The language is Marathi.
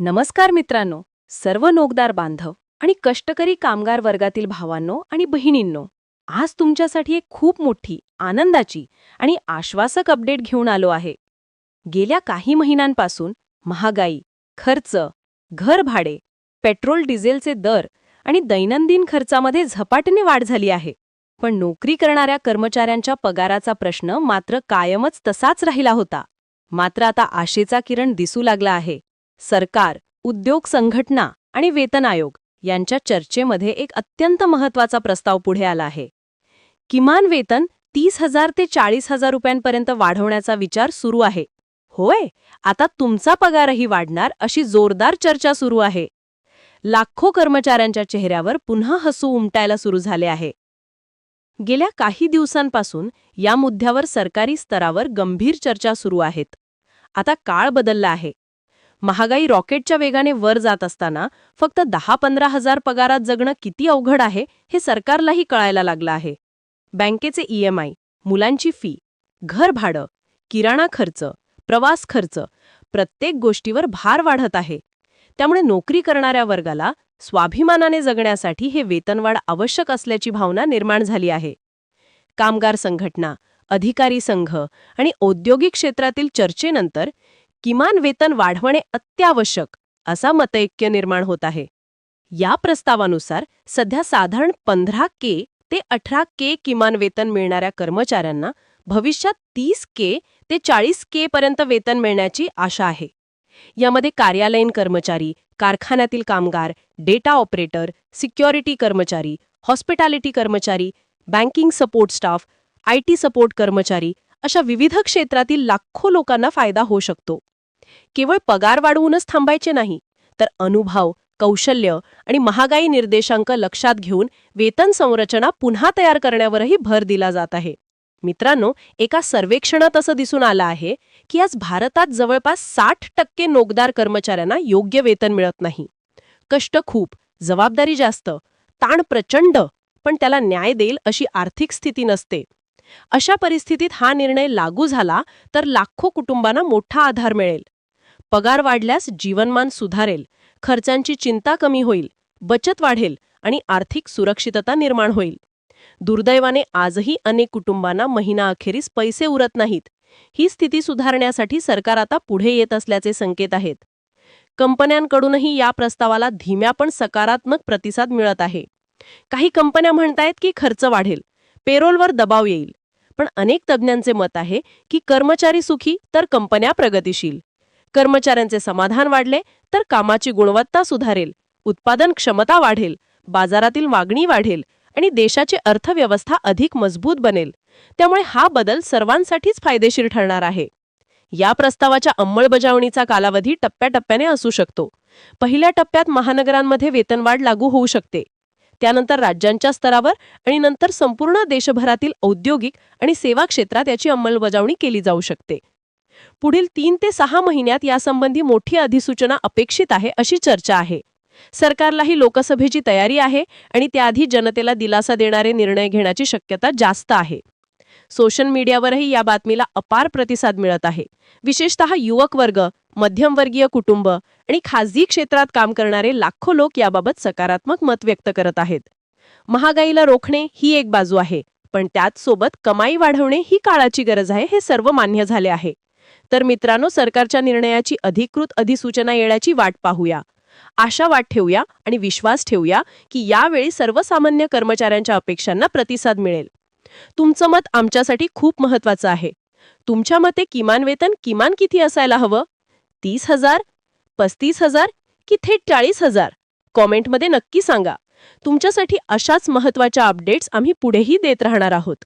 नमस्कार मित्रांनो सर्व नोकदार बांधव आणि कष्टकरी कामगार वर्गातील भावांनो आणि बहिणींनो आज तुमच्यासाठी एक खूप मोठी आनंदाची आणि आश्वासक अपडेट घेऊन आलो आहे. गेल्या काही महिन्यांपासून महागाई खर्च घर भाडे पेट्रोल डिझेलचे दर आणि दैनंदिन खर्चामध्ये झपाट्याने वाढ झाली आहे. पण नोकरी करणाऱ्या कर्मचाऱ्यांच्या पगाराचा प्रश्न मात्र कायमच तसाच राहिला होता. मात्र आता आशेचा किरण दिसू लागला आहे. सरकार उद्योग संघटना आणि वेतन आयोग यांच्या चर्चेमध्ये एक अत्यंत महत्त्वाचा प्रस्ताव पुढे आला आहे. किमान वेतन तीस हजार ते चाळीस हजार रुपयांपर्यंत वाढवण्याचा विचार सुरू आहे. होय आता तुमचा पगारही वाढणार अशी जोरदार चर्चा सुरू आहे. लाखो कर्मचाऱ्यांच्या चेहऱ्यावर पुन्हा हसू उमटायला सुरू झाले आहे. गेल्या काही दिवसांपासून या मुद्द्यावर सरकारी स्तरावर गंभीर चर्चा सुरू आहेत. आता काळ बदलला आहे. महागाई रॉकेटच्या वेगाने वर जात असताना फक्त दहा पंधरा हजार पगारात जगणं किती अवघड आहे हे सरकारलाही कळायला लागलं आहे. बँकेचे ईएमआय मुलांची फी घर भाडं किराणा खर्च प्रवास खर्च प्रत्येक गोष्टीवर भार वाढत आहे. त्यामुळे नोकरी करणाऱ्या वर्गाला स्वाभिमानाने जगण्यासाठी हे वेतनवाढ आवश्यक असल्याची भावना निर्माण झाली आहे. कामगार संघटना अधिकारी संघ आणि औद्योगिक क्षेत्रातील चर्चेनंतर किमान वेतन वाढवणे अत्यावश्यक असा मतैक्य निर्माण होत आहे. या प्रस्तावानुसार सध्या साधारण पंधरा के ते अठरा के किमान वेतन मिळणाऱ्या कर्मचाऱ्यांना भविष्यात तीस के ते चाळीस के पर्यंत वेतन मिळण्याची आशा आहे. यामध्ये कार्यालयीन कर्मचारी कारखान्यातील कामगार डेटा ऑपरेटर सिक्युरिटी कर्मचारी हॉस्पिटॅलिटी कर्मचारी banking support staff I T support कर्मचारी अशा विविध क्षेत्रातील लाखो लोकांना फायदा होऊ शकतो. केवळ पगार वाढवूनच थांबायचे नाही तर अनुभव कौशल्य आणि महागाई निर्देशांक लक्षात घेऊन वेतन संरचना पुन्हा तयार करण्यावरही भर दिला जात आहे. मित्रांनो एका सर्वेक्षणात असं दिसून आलं आहे की आज भारतात जवळपास साठ टक्के नोकदार कर्मचाऱ्यांना योग्य वेतन मिळत नाही. कष्ट खूप जबाबदारी जास्त ताण प्रचंड पण त्याला न्याय देईल अशी आर्थिक स्थिती नसते. अशा परिस्थितीत हा निर्णय लागू झाला तर लाखो कुटुंबांना मोठा आधार मिळेल. पगार वाढल्यास जीवनमान सुधारेल खर्चांची चिंता कमी होईल बचत वाढेल आणि आर्थिक सुरक्षितता निर्माण होईल. दुर्दैवाने आजही अनेक कुटुंबांना महिना अखेरीस पैसे उरत नाहीत. ही स्थिती सुधारण्यासाठी सरकार आता पुढे येत असल्याचे संकेत आहेत. कंपन्यांकडूनही या प्रस्तावाला धीम्या पण सकारात्मक प्रतिसाद मिळत आहे. काही कंपन्या म्हणतायत की खर्च वाढेल पेरोलवर दबाव येईल. पण अनेक तज्ज्ञांचे मत आहे की कर्मचारी सुखी तर कंपन्या प्रगतिशील. कर्मचाऱ्यांचे समाधान वाढले तर कामाची गुणवत्ता सुधारेल. उत्पादन क्षमता वाढेल. बाजारातील मागणी वाढेल आणि देशाची अर्थव्यवस्था अधिक मजबूत बनेल. त्यामुळे हा बदल सर्वांसाठीच फायदेशीर ठरणार आहे. या प्रस्तावाच्या अंमलबजावणीचा कालावधी टप्प्याटप्प्याने असू शकतो. पहिल्या टप्प्यात महानगरांमध्ये वेतनवाढ लागू होऊ शकते. त्यानंतर राज्यांच्या स्तरावर आणि नंतर संपूर्ण देशभरातील औद्योगिक आणि सेवा क्षेत्रात याची अंमलबजावणी केली जाऊ शकते. पुढील तीन ते सहा महिन्यात यासंबंधी मोठी अधिसूचना अपेक्षित आहे अशी चर्चा आहे. सरकारलाही लोकसभेची तयारी आहे आणि त्याआधी जनतेला दिलासा देणारे निर्णय घेण्याची शक्यता जास्त आहे. सोशल मीडियावरही या बातमीला अपार प्रतिसाद मिळत आहे. विशेषतः युवक वर्ग मध्यमवर्गीय कुटुंब आणि खाजगी क्षेत्रात काम करणारे लाखो लोक याबाबत सकारात्मक मत व्यक्त करत आहेत. महागाईला रोखणे ही एक बाजू आहे पण त्याच सोबत कमाई वाढवणे ही काळाची गरज आहे हे सर्व मान्य झाले आहे. तर मित्रांनो सरकारच्या निर्णयाची अधिकृत अधिसूचना येण्याची वाट पाहूया. आशा वाट ठेवूया आणि विश्वास ठेवूया की यावेळी सर्वसामान्य कर्मचाऱ्यांच्या अपेक्षांना प्रतिसाद मिळेल. तुमचं मत आमच्यासाठी खूप महत्वाचं आहे. तुमच्या मते किमान वेतन किमान किती असायला हवं? तीस हजार पस्तीस हजार की थेट चाळीस हजार? कॉमेंटमध्ये नक्की सांगा. तुमच्यासाठी अशाच महत्त्वाच्या अपडेट्स आम्ही पुढेही देत राहणार आहोत.